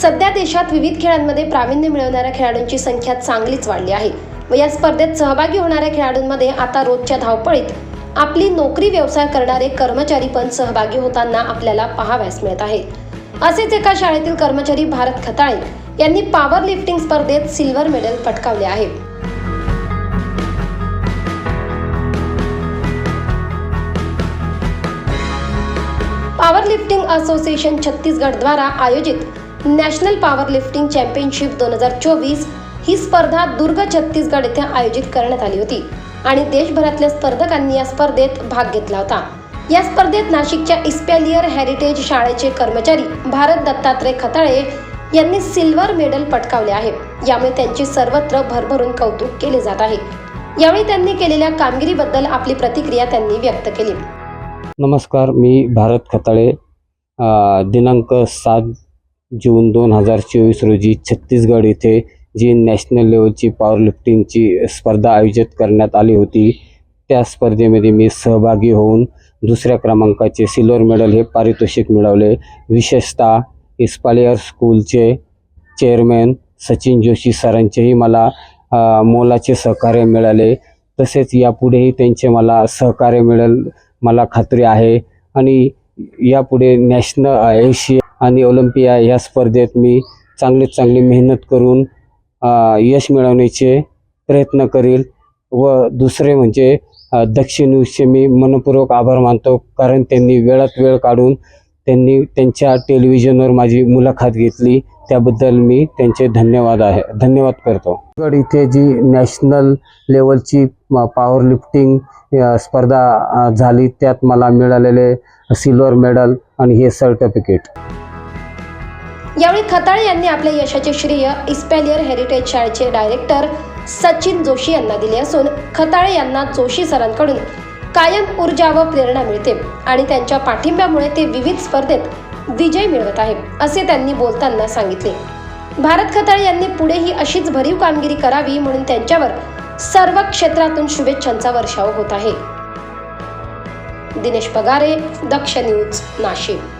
सध्या देशात विविध खेळांमध्ये प्रावीण्य मिळवणाऱ्या खेळाडूंची संख्या चांगलीच वाढली आहे. व या स्पर्धेत सहभागी होणाऱ्या खेळाडूंमध्ये आता रोजच्या धावपळीत आपली नोकरी व्यवसाय करणारे कर्मचारी पण सहभागी होताना आपल्याला पाहाव्यास मिळत आहे. असेच एका शाळेतील कर्मचारी भारत खताळे यांनी पॉवर लिफ्टिंग स्पर्धेत सिल्वर मेडल पटकावले आहे. पॉवर लिफ्टिंग असोसिएशन छत्तीसगड द्वारा आयोजित नॅशनल पॉवर लिफ्टिंग चॅम्पियनशिप दोन हजार चोवीस ही स्पर्धा दुर्ग छत्तीसगड येथे आयोजित करण्यात आली होती आणि देशभरातल्या स्पर्धकांनी या स्पर्धेत भाग घेतला होता. या स्पर्धेत नाशिकच्या इस्पॅलियर हेरिटेज शाळेचे कर्मचारी भारत दत्तात्रय खताळे यांनी सिल्वर मेडल पटकावले आहे. यामुळे त्यांचे सर्वत्र भरभरून कौतुक केले जात आहे. यावेळी त्यांनी केलेल्या कामगिरीबद्दल आपली प्रतिक्रिया त्यांनी व्यक्त केली. नमस्कार मी भारत खताळे दिनांक सात जून दोन हजार चोवीस रोजी छत्तीसगड येथे जी नॅशनल लेवलची पॉवर लिफ्टिंगची स्पर्धा आयोजित करण्यात आली होती त्या स्पर्धेमध्ये मी सहभागी होऊन दुसऱ्या क्रमांकाचे सिल्वर मेडल हे पारितोषिक मिळवले. विशेषतः इस्पालियर स्कूलचे चेअरमॅन सचिन जोशी सरांचेही मला मोलाचे सहकार्य मिळाले. तसेच यापुढेही त्यांचे मला सहकार्य मिळेल मला खात्री आहे. आणि यापुढे नॅशनल एशिया आणि ऑलिम्पिया ह्या स्पर्धेत मी चांगलीत चांगली मेहनत करून यश मिळवण्याचे प्रयत्न करील. व दुसरे म्हणजे दक्षिणविषयी दक्षिण मी मनपूर्वक आभार मानतो कारण त्यांनी वेळात वेळ काढून त्यांनी त्यांच्या टेलिव्हिजनवर माझी मुलाखत घेतली. त्याबद्दल मी त्यांचे धन्यवाद आहे. धन्यवाद करतो. गड इथे जी नॅशनल लेवलची पॉवर लिफ्टिंग स्पर्धा झाली त्यात मला मिळालेले सिल्वर मेडल आणि हे सर्टिफिकेट यावेळी खताळे यांनी आपल्या यशाचे श्रेय इस्पॅलियर हेरिटेज शाळेचे डायरेक्टर सचिन जोशी यांना दिले असून खताळे यांना जोशी सरांकडून कायम ऊर्जा व प्रेरणा मिळते आणि त्यांच्या पाठिंब्यामुळे ते विविध स्पर्धेत विजय मिळवत आहे असे त्यांनी बोलताना सांगितले. भारत खताळे यांनी पुढेही अशीच भरीव कामगिरी करावी म्हणून त्यांच्यावर सर्व क्षेत्रातून शुभेच्छांचा वर्षाव होत आहे. दिनेश पगारे दक्ष न्यूज नाशिक.